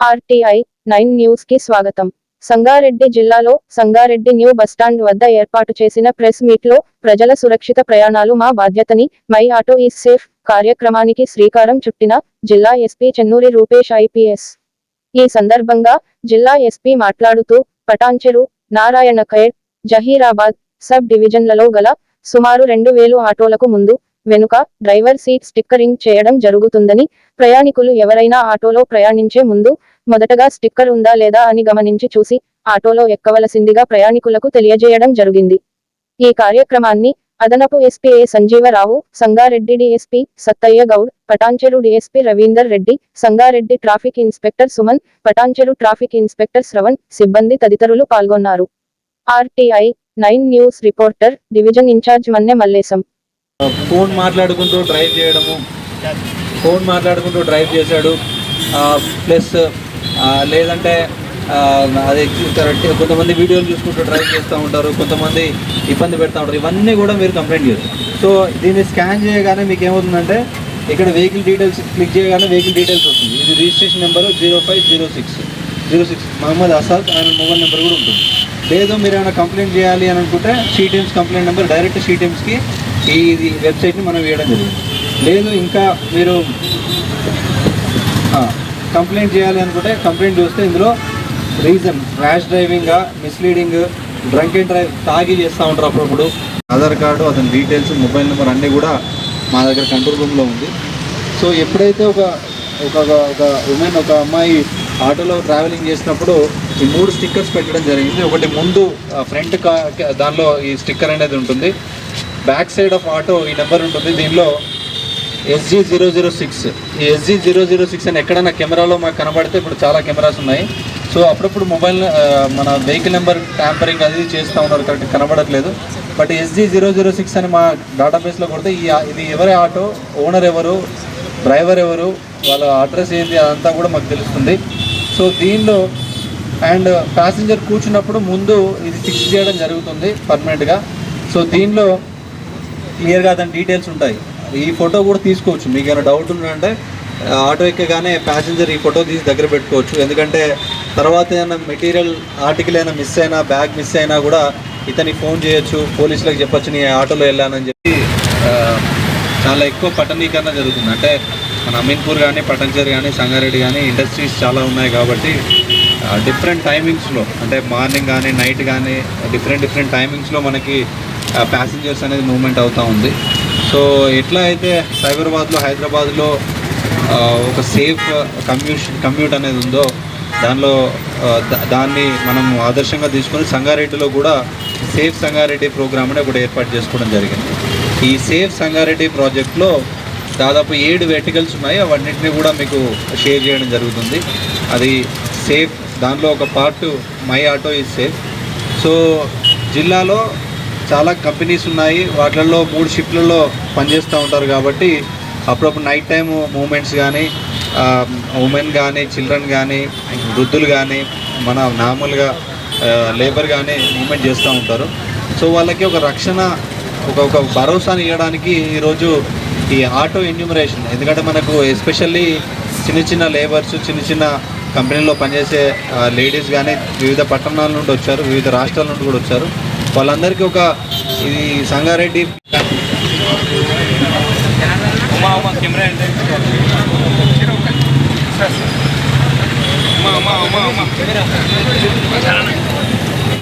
RTI nine న్యూస్కి స్వాగతం. సంగారెడ్డి జిల్లాలో సంగారెడ్డి న్యూ బస్టాండ్ వద్ద ఏర్పాటు చేసిన ప్రెస్ మీట్లో ప్రజల సురక్షిత ప్రయాణాలు మా బాధ్యతని మై ఆటో ఈజ్ సేఫ్ కార్యక్రమానికి శ్రీకారం చుట్టిన జిల్లా ఎస్పీ చెన్నూరి రూపేష్ ఐపీఎస్. ఈ సందర్భంగా జిల్లా ఎస్పీ మాట్లాడుతూ పటాంచెరు నారాయణ ఖైడ్ జహీరాబాద్ సబ్ డివిజన్లలో గల సుమారు రెండు వేలు ఆటోలకు ముందు వెనుక డ్రైవర్ సీట్ స్టిక్కరింగ్ చేయడం జరుగుతుందని ప్రయాణికులు ఎవరైనా ఆటోలో ప్రయాణించే ముందు మొదటగా స్టిక్కర్ ఉందా లేదా అని గమనించి చూసి ఆటోలో ఎక్కవలసిందిగా ప్రయాణికులకు తెలియజేయడం జరిగింది. ఈ కార్యక్రమాన్ని అదనపు SP A Sanjeeva Rao Sangareddy DSP Sattaiah Goud Patancheru DSP Ravinder Reddy Sangareddy traffic inspector Suman Patancheru traffic inspector Shravan సిబ్బంది తదితరులు పాల్గొన్నారు. RTI nine news reporter division incharge Manne Mallesham. Phone మాట్లాడుకుంటూ డ్రైవ్ చేయడము. ఫోన్ మాట్లాడుకుంటూ drive చేశాడు. Plus లేదంటే అదే correct కొంతమంది వీడియోలు చూసుకుంటూ డ్రైవ్ చేస్తూ ఉంటారు. కొంతమంది ఇబ్బంది పెడతా ఉంటారు. ఇవన్నీ కూడా మీరు కంప్లైంట్ చేస్తారు సో దీన్ని స్కాన్ చేయగానే మీకు ఏమవుతుందంటే ఇక్కడ వెహికల్ డీటెయిల్స్ క్లిక్ చేయగానే వెహికల్ డీటెయిల్స్ వస్తుంది. ఇది registration number zero five zero six. Zero six. Mohammed Asad ఆయన మొబైల్ నెంబర్ కూడా ఉంటుంది. లేదు మీరు ఏమైనా కంప్లైంట్ చేయాలి అని అనుకుంటే SHE Teams complaint number direct సీటీఎమ్స్కి ఈ వెబ్సైట్ని మనం వేయడం జరిగింది. లేదు ఇంకా మీరు కంప్లైంట్ చేయాలి అనుకుంటే కంప్లైంట్ చూస్తే ఇందులో reason rash driving misleading drunk and drive తాగి చేస్తూ ఉంటారు అప్పుడప్పుడు. ఆధార్ కార్డు అతని డీటెయిల్స్ మొబైల్ నెంబర్ అన్నీ కూడా మా దగ్గర కంట్రోల్ రూమ్లో ఉంది. సో ఎప్పుడైతే ఒక ఒక ఒక ఉమెన్ ఒక అమ్మాయి ఆటోలో ట్రావెలింగ్ చేసినప్పుడు ఈ మూడు స్టిక్కర్స్ పెట్టడం జరిగింది. ఒకటి ముందు ఫ్రంట్ కా దానిలో ఈ స్టిక్కర్ అనేది ఉంటుంది. బ్యాక్ సైడ్ ఆఫ్ ఆటో ఈ నెంబర్ ఉంటుంది. దీనిలో ఎస్జీ జీరో జీరో సిక్స్ ఈ ఎస్జీ జీరో జీరో సిక్స్ అని ఎక్కడైనా కెమెరాలో మాకు కనబడితే ఇప్పుడు చాలా కెమెరాస్ ఉన్నాయి. సో అప్పుడప్పుడు మొబైల్ మన వెహికల్ నెంబర్ ట్యాంపరింగ్ అది చేస్తూ ఉన్నారు. కరెక్ట్ కనబడట్లేదు. But SG zero zero six అని మా డేటాబేస్లో కొడితే ఈ ఇది ఎవరి ఆటో ఓనర్ ఎవరు డ్రైవర్ ఎవరు వాళ్ళ అడ్రస్ ఏంటి అదంతా కూడా మాకు తెలుస్తుంది. సో దీనిలో అండ్ ప్యాసింజర్ కూర్చున్నప్పుడు ముందు ఇది ఫిక్స్ చేయడం జరుగుతుంది పర్మనెంట్గా. సో దీనిలో క్లియర్గా దాని డీటెయిల్స్ ఉంటాయి. ఈ ఫోటో కూడా తీసుకోవచ్చు. మీకు ఏమైనా డౌట్ ఉందంటే ఆటో ఎక్కగానే ప్యాసింజర్ ఈ ఫోటో తీసి దగ్గర పెట్టుకోవచ్చు. ఎందుకంటే తర్వాత ఏమైనా మెటీరియల్ ఆర్టికల్ అయినా మిస్ అయినా బ్యాగ్ మిస్ అయినా కూడా ఇతనికి ఫోన్ చేయొచ్చు పోలీసులకు చెప్పొచ్చు నేను ఆటోలో వెళ్ళానని చెప్పి చాలా ఎక్కువ పట్టణీకరణ జరుగుతుంది. అంటే మన అమీన్పూర్ కానీ పటంచేరు కానీ సంగారెడ్డి కానీ ఇండస్ట్రీస్ చాలా ఉన్నాయి కాబట్టి డిఫరెంట్ టైమింగ్స్లో అంటే మార్నింగ్ కానీ నైట్ కానీ డిఫరెంట్ డిఫరెంట్ టైమింగ్స్లో మనకి ప్యాసింజర్స్ అనేది మూవ్మెంట్ అవుతూ ఉంది. సో ఎట్లా అయితే సైబరాబాద్లో హైదరాబాద్లో ఒక సేఫ్ కమ్యూట్ కమ్యూట్ అనేది ఉందో దానిలో దా- దాన్ని మనం ఆదర్శంగా తీసుకొని సంగారెడ్డిలో కూడా సేఫ్ సంగారెడ్డి ప్రోగ్రామ్ అని ఒకటి ఏర్పాటు చేసుకోవడం జరిగింది. ఈ సేఫ్ సంగారెడ్డి ప్రాజెక్ట్లో దాదాపు ఏడు వెర్టికల్స్ ఉన్నాయి. అవన్నింటినీ కూడా మీకు షేర్ చేయడం జరుగుతుంది. అది సేఫ్ దాంట్లో ఒక part my auto is safe so జిల్లాలో చాలా కంపెనీస్ ఉన్నాయి. వాటిల్లో మూడు షిఫ్ట్లలో పనిచేస్తూ ఉంటారు కాబట్టి అప్పుడప్పుడు నైట్ టైం మూమెంట్స్ కానీ ఉమెన్ కానీ చిల్డ్రన్ కానీ వృద్ధులు కానీ మన నార్మల్గా లేబర్ కానీ మూమెంట్ చేస్తూ ఉంటారు. సో వాళ్ళకి ఒక రక్షణ ఒక ఒక భరోసాని ఇవ్వడానికి ఈరోజు ఈ ఆటో ఎన్యూమరేషన్ ఎందుకంటే మనకు ఎస్పెషల్లీ చిన్న చిన్న లేబర్స్ చిన్న చిన్న కంపెనీలో పనిచేసే లేడీస్ కానీ వివిధ పట్టణాల నుండి వచ్చారు వివిధ రాష్ట్రాల నుండి కూడా వచ్చారు. వాళ్ళందరికీ ఒక ఇది సంగారెడ్డి అమ్మా కెమెరా అమ్మా అమ్మా అమ్మా.